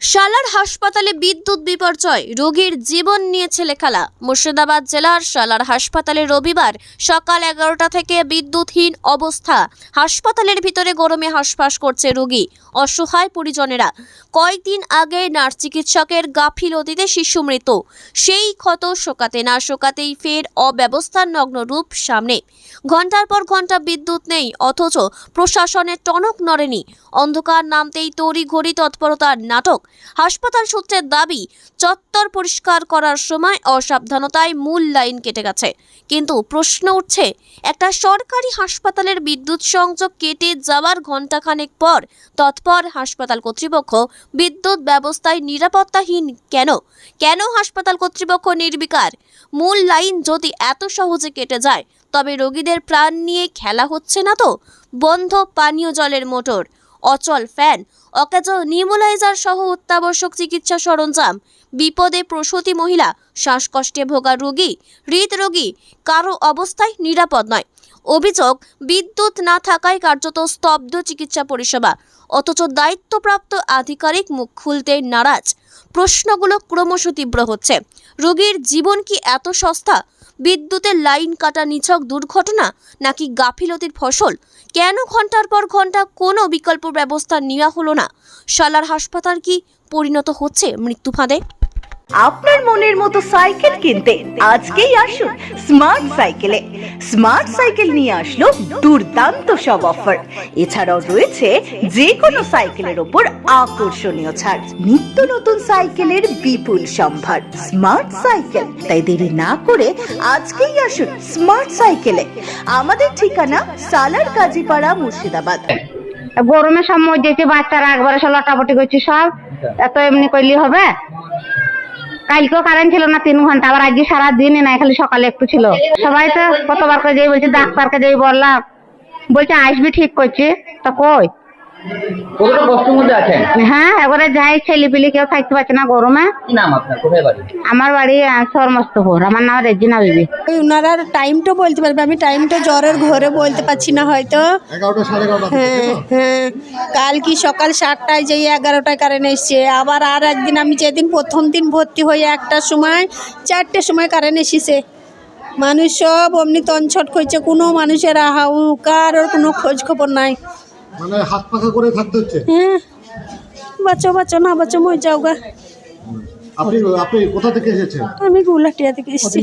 সালার হাসপাতালে বিদ্যুৎ বিপর্যয়, রোগীর জীবন নিয়ে ছেলে খেলা মুর্শিদাবাদ জেলার সালার হাসপাতালে রবিবার সকাল এগারোটা থেকে বিদ্যুৎহীন অবস্থা। হাসপাতালের ভিতরে গরমে হাঁসফাঁস করছে রোগী, অসহায় পরিজনেরা। কয়েকদিন আগে নার্স চিকিৎসকের গাফিলতিতে শিশু মৃত সেই ক্ষত শোকাতে না শোকাতেই ফের অব্যবস্থার নগ্ন রূপ সামনে। ঘণ্টার পর ঘণ্টা বিদ্যুৎ নেই, অথচ প্রশাসনের টনক নড়েনি। অন্ধকার নামতেই তড়ি ঘড়ি তৎপরতার নাটক। হাসপাতাল সূত্রের দাবি, চত্বর পরিষ্কার করার সময় অসাবধানতায় মূল লাইন কেটে গেছে। কিন্তু প্রশ্ন উঠছে, একটা সরকারি হাসপাতালের বিদ্যুৎ সংযোগ কেটে যাওয়ার ঘণ্টাখানেক পর তৎপর হাসপাতাল কর্তৃপক্ষ বিদ্যুৎ ব্যবস্থায় নিরাপত্তাহীন কেন? কেন হাসপাতাল কর্তৃপক্ষ নির্বিকার? মূল লাইন যদি এত সহজে কেটে যায়, তবে রোগীদের প্রাণ নিয়ে খেলা হচ্ছে না তো? বন্ধ পানীয় জলের মোটর। অচল ফ্যান, অকেজ নিউমোলাইজার সহ অত্যাবশ্যক চিকিৎসা সরঞ্জাম, বিপদে প্রসূতি মহিলা, শ্বাসকষ্টে ভোগা রোগী, হৃদরোগী, কারও অবস্থায় নিরাপদ নয়। অভিযোগ, বিদ্যুৎ না থাকায় কার্যত স্তব্ধ চিকিৎসা পরিষেবা, অথচ দায়িত্বপ্রাপ্ত আধিকারিক মুখ খুলতে নারাজ। প্রশ্নগুলো ক্রমশ তীব্র হচ্ছে। রোগীর জীবন কি এত সস্তা? বিদ্যুতের লাইন কাটা নিছক দুর্ঘটনা, নাকি গাফিলতির ফসল? কেন ঘণ্টার পর ঘণ্টা কোনো বিকল্প ব্যবস্থা নেওয়া হলো না? সালার হাসপাতাল কি পরিণত হচ্ছে মৃত্যু ফাঁদে? আপনার মনের মতো সাইকেল কিনতে আজকেই আসুন স্মার্ট সাইকেলে স্মার্ট সাইকেল নিয়ে আসলো দুর্দান্ত সব অফার এছাড়াও রয়েছে যে কোনো সাইকেলের ওপর আকর্ষণীয় ছাড়। নিত্য নতুন সাইকেলের বিপুল সম্ভার। স্মার্ট সাইকেল তাই দেরি না করে আজকেই আসুন স্মার্ট সাইকেলে আমাদের ঠিকানা সালার কাজীপাড়া মুর্শিদাবাদ। গরমে সব মজেছে বাচ্চারা একবারে সব লটাপটি করছে সব। এত এমনি করলে হবে? কালকেও কারেন্ট ছিল না, তিন ঘণ্টা। আবার আজকে সারা দিনই নাই, খালি সকালে একটু ছিল। সবাই তো কতবার করে বলছে, ডাক্তারকে যাই বললাম, বলছে, আসবি ঠিক করছি। তা কই? কতটা কষ্টের মধ্যে আছেন? হ্যাঁ একবারে যাই ছেলে পিলি কেউ থাকতে পারছে না গরমে। কি নাম আপনার? কোথায় বাড়ি? আমার বাড়ি আমার নাম রেজিনা বিবি ওই ওনারা টাইমটা বলতে পারবে আমি টাইমটা জ্বরের ঘরে বলতে পারছি না হয়তো। হ্যাঁ হ্যাঁ। কাল কি সকাল সাতটায় যেই এগারোটায় কারেন্ট এসছে আবার আর একদিন আমি যেদিন প্রথম দিন ভর্তি হই একটার সময় চারটের সময় কারেন্ট এসেছে। মানুষ সব অমনি তনছট করছে কোনো মানুষের আহাউ কারোর কোনো খোঁজ খবর নাই। মানে হাত পাখা করে থাকতে হচ্ছে? হ্যাঁ। বাচ্চা বাচ্চা না বাচ্চা মই যাও গা। আপনি আপনি কোথা থেকে এসেছেন? আমি গুলাটিয়া থেকে এসেছি।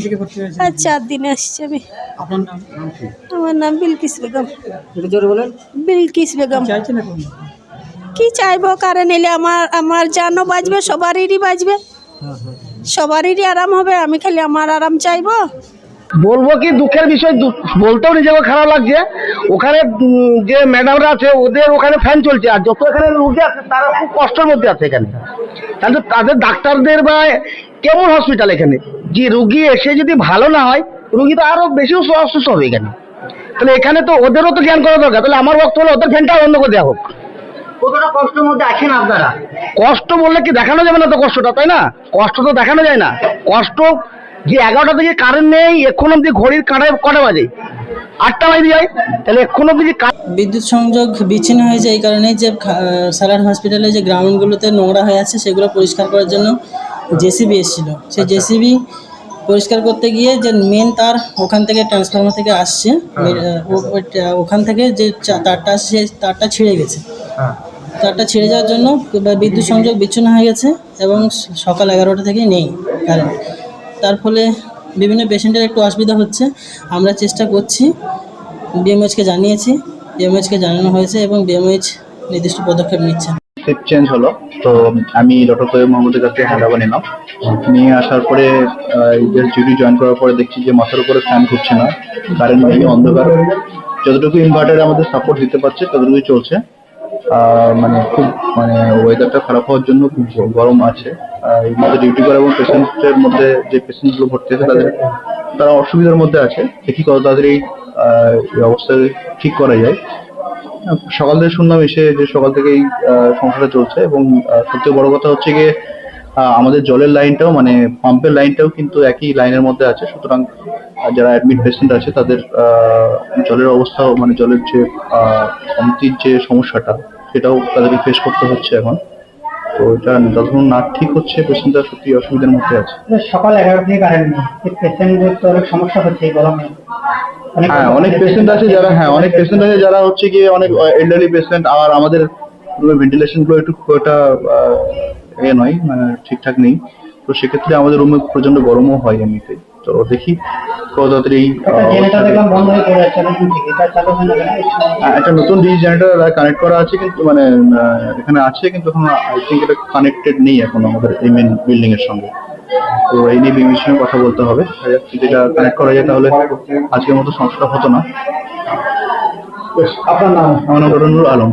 আজ চার দিনে আসছি আমি। আপনার নাম কি? আমার নাম বিলকিস বেগম। বিলকিস বেগম। কি চাইব? কারণ এলে আমার আমার জানও বাজবে সবারই বাজবে সবারই আরাম হবে আমি খালি আমার আরাম চাইব। বলব কি দুঃখের বিষয় বলতেও নিজেকে খারাপ লাগছে। ওখানে যে ম্যাডামরা আছে ওদের ওখানে ফ্যান চলছে আর যত এখানে রুগী আছে তারা খুব কষ্টের মধ্যে আছে এখানে। তাহলে তাদের ডাক্তারদের বা কেমন হসপিটাল এখানে? যে রুগী এসে যদি ভালো না হয় রুগী তো আরও বেশি অসুস্থ হবে এখানে। তাহলে এখানে তো ওদেরও তো জ্ঞান করা দরকার। তাহলে আমার বক্তব্য হলো ওদের ফ্যানটা বন্ধ করে দেওয়া হোক। কতটা কষ্টের মধ্যে আছেন আপনারা? কষ্ট বললে কি দেখানো যাবে না তো কষ্টটা তাই না? কষ্ট তো দেখানো যায় না। কষ্ট যে এগারোটা থেকে কারেন্ট নেই এখন অব্দি ঘড়ির কাঁটায় কটা বাজে? আটটা বাজে যায় তাহলে এখন অব্দি বিদ্যুৎ সংযোগ বিচ্ছিন্ন হয়েছে এই কারণে যে সালার হসপিটালে যে গ্রাউন্ডগুলোতে নোংরা হয়ে আছে সেগুলো পরিষ্কার করার জন্য জেসিবি এসেছিল। সেই জেসিবি পরিষ্কার করতে গিয়ে যে মেন তার ওখান থেকে ট্রান্সফর্মার থেকে আসছে ওইটা- ওখান থেকে যে তারটা আসছে সেই তারটা ছিঁড়ে গেছে। তারটা ছিঁড়ে যাওয়ার জন্য বিদ্যুৎ সংযোগ বিচ্ছিন্ন হয়ে গেছে এবং সকাল এগারোটা থেকে নেই কারেন্ট ফলে বিভিন্ন পেশেন্টের একটু অসুবিধা হচ্ছে। আমরা চেষ্টা করছি বিএমএইচকে জানিয়েছি। বিএমএইচকে জানানো হয়েছে এবং বিএমএইচ নির্দিষ্ট পদক্ষেপ নিচ্ছে। চেঞ্জ হলো। তো আমি ডক্টর তৈব মোহাম্মদের কাছে হ্যান্ড ওভার নিলাম। নিয়ে আসার পরে ডিউটি জয়েন করার পরে দেখছি যে মাথার উপরে ফ্যান ঘুরছে না। কারেন্ট নেই, অন্ধকার। যতটুকু ইনভার্টার আমাদের সাপোর্ট দিতে পারছে, ততটুকুই চলছে। মানে খুব মানে ওয়েদারটা খারাপ হওয়ার জন্য খুব গরম আছে। এই মধ্যে ডিউটি করা এবং পেশেন্টের মধ্যে যে পেশেন্টগুলো ভর্তি আছে তাদের, তারা অসুবিধার মধ্যে আছে। দেখি কত তাড়াতাড়ি এই অবস্থা ঠিক করা যায়। সকাল থেকে শুনলাম এসে যে সকাল থেকেই সমস্যাটা চলছে এবং সবথেকে বড় কথা হচ্ছে গিয়ে আমাদের জলের লাইনটাও মানে পাম্পের লাইনটাও কিন্তু একই লাইনের মধ্যে আছে। সুতরাং যারা অ্যাডমিট পেশেন্ট আছে তাদের জলের অবস্থাও মানে জলের যে কমতির যে সমস্যাটা সেটাও তাদেরকে ফেস করতে হচ্ছে এখন। তো এটা যতক্ষণ না ঠিক হচ্ছে পেশেন্টটা সত্যি অসুবিধার মধ্যে আছে। সকাল এগারো থেকে কারেন্ট নেই। পেশেন্টদের তো অনেক সমস্যা হচ্ছে এই গরমে। হ্যাঁ অনেক পেশেন্ট আছে যারা হ্যাঁ অনেক পেশেন্ট আছে যারা হচ্ছে গিয়ে অনেক এল্ডারলি পেশেন্ট। আর আমাদের ভেন্টিলেশনগুলো একটু খুব একটা এ নয় মানে ঠিকঠাক নেই। তো সেক্ষেত্রে আমাদের রুমে প্রচণ্ড গরমও হয় এমনিতেই। দেখি। কত তাড়াতাড়ি চালু? হ্যাঁ, একটা নতুন ডিশ জেনারেটর কানেক্ট করা আছে কিন্তু মানে এখানে আছে কিন্তু এখন আই থিঙ্ক এটা কানেক্টেড নেই এখন আমাদের এই মেন বিল্ডিং এর সঙ্গে। তো এই নিয়ে সঙ্গে কথা বলতে হবে। যদি এটা কানেক্ট করা যায় তাহলে আজকের মতো সমস্যা হতো না। আপনার নাম? আমার নাম আলম।